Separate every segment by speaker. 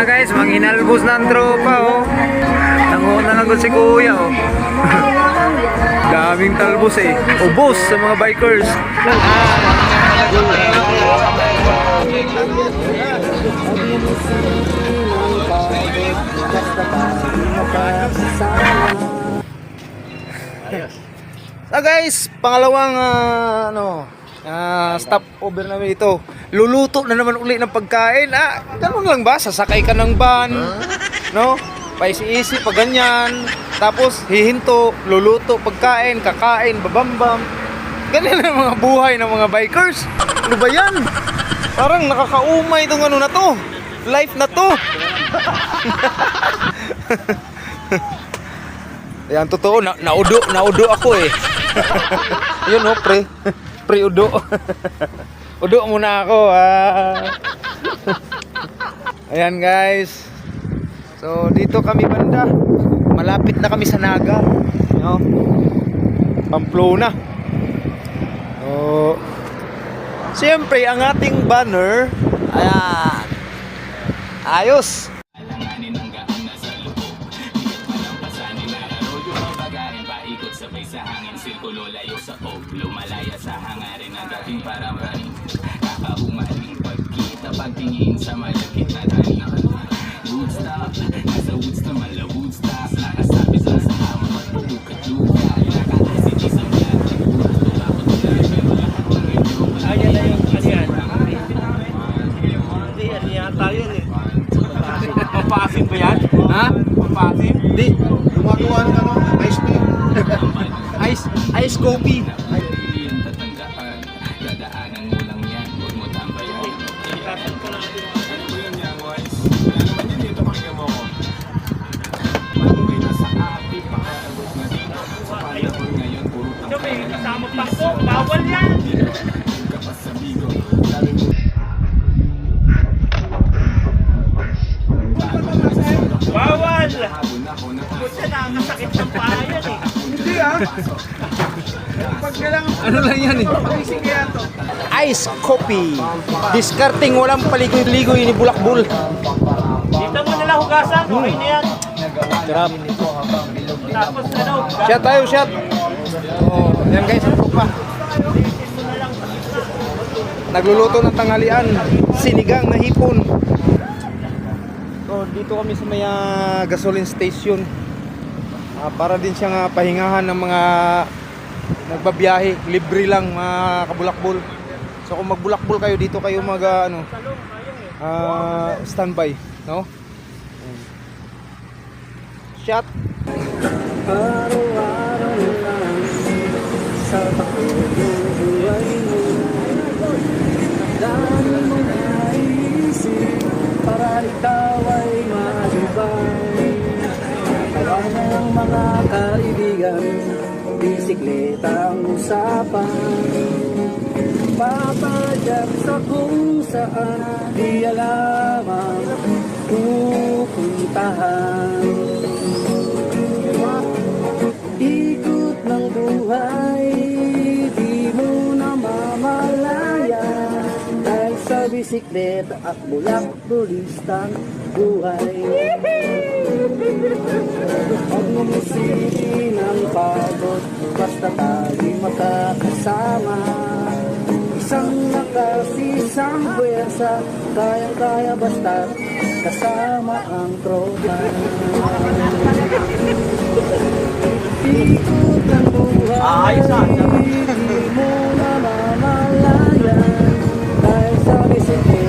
Speaker 1: na guys, manghinalbos na ang tropa oh. Nanguna lang si kuya oh. Daming talbos eh. Ubos sa mga bikers. So guys, pangalawang ah, ano, ah, stop over namin ito. Luluto na naman uli ng pagkain. Ah, ganun lang ba? Sasakay ka ng van, no? Paisi-isi pa ganyan. Tapos hihinto, luluto, pagkain, kakain, babambam. Ganyan ang mga buhay ng mga bikers. Ano ba yan? Parang nakakaumay itong ano na to. Life na to. Yan, totoo. Na, naudo, naudo ako eh. Yun oh, pre. Pre udo. Udo muna ako. Ah. Ayan guys. So dito kami banda. Malapit na kami sa Naga. No? Pamplona. So, Siyempre, ang ating banner, ayan, ayos.
Speaker 2: Sa sabay sa hangin Sirkulo layo sa og Lumalaya sa hangarin Ang dating pagkita Pagtingin sa malapit na taning Woodstock Nasa Woodstock Mala Woodstock Nakasabi sa sa hamon Magpupog ka luka Nakakasiti sa mga Nagburas Tulakot tulad Pero lahat ng medyo
Speaker 3: Ayan na yung ano yan. Hindi, ano yata yun eh. Pampasim ba yan? Ha? Pampasim? Hindi.
Speaker 4: Gumagawa ng ano, ice cream.
Speaker 3: Ice, ice coffee.
Speaker 2: Ako na
Speaker 3: Kasi nakakasakit ng paa yan eh.
Speaker 4: Hindi ah. Pag kailangan
Speaker 1: Ano lang yan eh?
Speaker 4: pagising kaya to.
Speaker 1: Ice coffee. Discarding walang paligoy-ligoy ni bulakbul.
Speaker 3: Dito mo nalang hugasan. Okay na yan.
Speaker 1: Sarap.
Speaker 3: Tapos ano,
Speaker 1: Shot tayo, shot. Oh, yan guys, ang pa. Nagluluto ng tanghalian. Sinigang na hipon. Dito kami sa may ah, gasoline station. Ah, para din siyang ah, pahingahan ng mga nagbabiyahe. Libre lang mga kabulakbol. So kung magbulakbol kayo dito kayo mag ah, ano ah, standby, no? Shot.
Speaker 5: para ikaw ay malibay mga kaibigan Bisikleta ang usapan. Papadyak sa kung saan Di alam ang pupuntahan. Ikot ng buhay Di mo na mamalaya Dahil sa bisikleta at bulak Bulistang buhay Huwag musikin ang pagod Basta tayo'y makakasama. Isang lakas, isang puwersa Kayang-kaya basta kasama ang tropa. Ikot ang buhay
Speaker 3: ah.
Speaker 5: Di mo na mamalayan Dahil sa bisikleta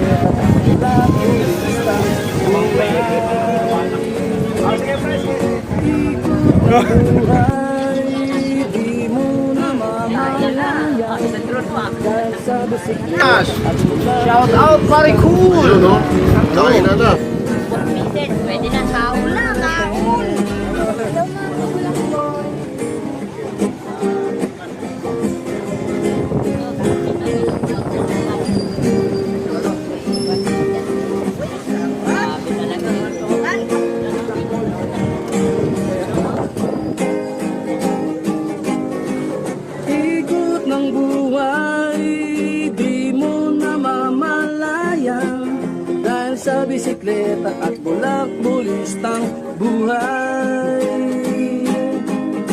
Speaker 1: Shout out, pare cool.
Speaker 4: Yun no? Kain na na.
Speaker 5: Ng buhay, di mo na mamalayan Dahil sa bisikleta at bulak-bulistang buhay.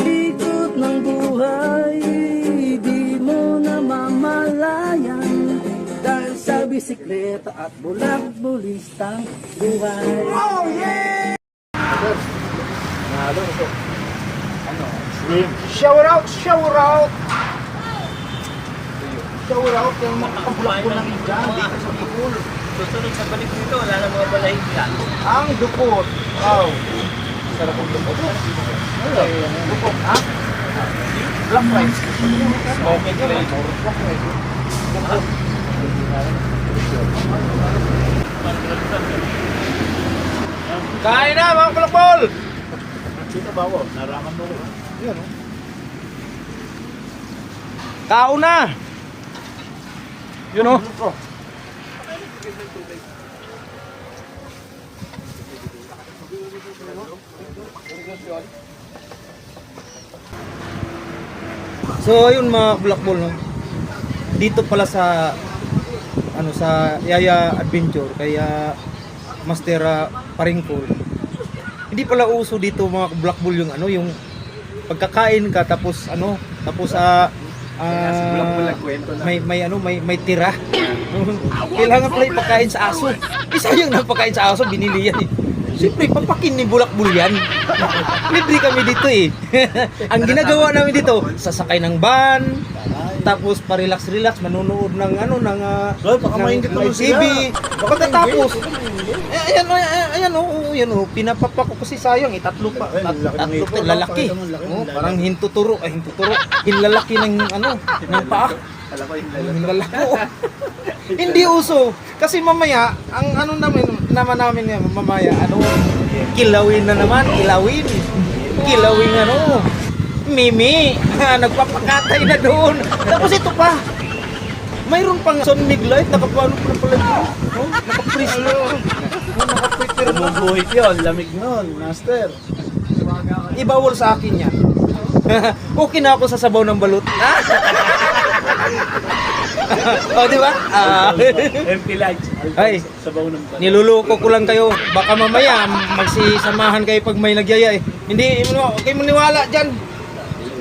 Speaker 5: Ikot ng buhay, di mo namamalayan Dahil sa bisikleta at bulak-bulistang buhay.
Speaker 1: Shower out, shower out! Shower out yung makakabulak-bulak dyan dito sa Bicol.
Speaker 3: Susunod sa balik dito, wala na mga balahig yan.
Speaker 1: Ang dupot. Wow. Sarap ang dupot. Ano? Dupot, ha? Black rice. Smoking flavor. Black rice. Dupot. Kain na mga kulakbol!
Speaker 4: Dito ba ako? Naraman mo ko.
Speaker 1: Yan o. Kao Yun o. So ayun mga Black Ball no. Dito pala sa ano sa Yaya Adventure kaya Master uh, Paringkol. Hindi pala uso dito mga Black Bull yung ano yung pagkakain ka tapos ano tapos sa may may ano may may tira. Kailangan pala ipakain sa aso. Isa yung napakain sa aso binili yan eh. Siyempre, papakin ni Bulakbul yan. Libre kami dito eh. Ang ginagawa namin dito, sasakay ng van, tapos pa-relax-relax, manonood ng ano, ng, uh,
Speaker 4: Well, baka mainggit naman sila.
Speaker 1: TV. Pagkatapos, eh, ayan, ayan, ayan, oh, ayan, oh, pinapapa ko kasi sayang, eh, tatlo pa, tat, tatlo pa, lalaki. Oh,
Speaker 4: ng
Speaker 1: parang hintuturo, ay hintuturo, hinlalaki ng, ano, ng paa.
Speaker 4: Alam ko yung
Speaker 1: Hinlalaki. Hindi uso. Kasi mamaya, ang ano namin, naman namin yan, mamaya, ano, kilawin na naman, kilawin. Kilawin ano, Mimi, nagpapakatay na doon. Tapos ito pa, mayroon pang Son Miglight, nakapano pa pala yun. Oh, nakaprist na. Oh, nakaprepare na.
Speaker 4: Bumubuhit yun, lamig nun, master.
Speaker 1: Ibawal sa akin yan. okay na ako sa sabaw ng balut. Oh, di ba? Ah.
Speaker 3: Empty lights.
Speaker 1: Ay,
Speaker 3: Sabaw ng balahig.
Speaker 1: niluluko ko lang kayo. Baka mamaya magsisamahan kayo pag may nagyaya eh. Hindi, mo, okay mo niwala dyan.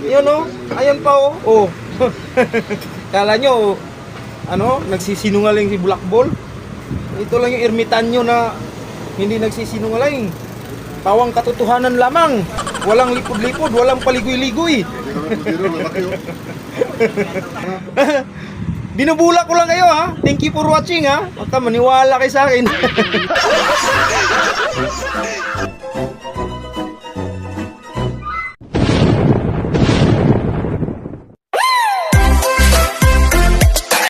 Speaker 1: Yun oh, ayan pa oh. Oh. Kala nyo, ano, nagsisinungaling si Black Ball. Ito lang yung ermitanyo na hindi nagsisinungaling. Pawang katotohanan lamang. Walang lipod-lipod, walang paligoy-ligoy. Binubula ko lang kayo ha. Thank you for watching ha. Huwag ka maniwala kayo sa akin.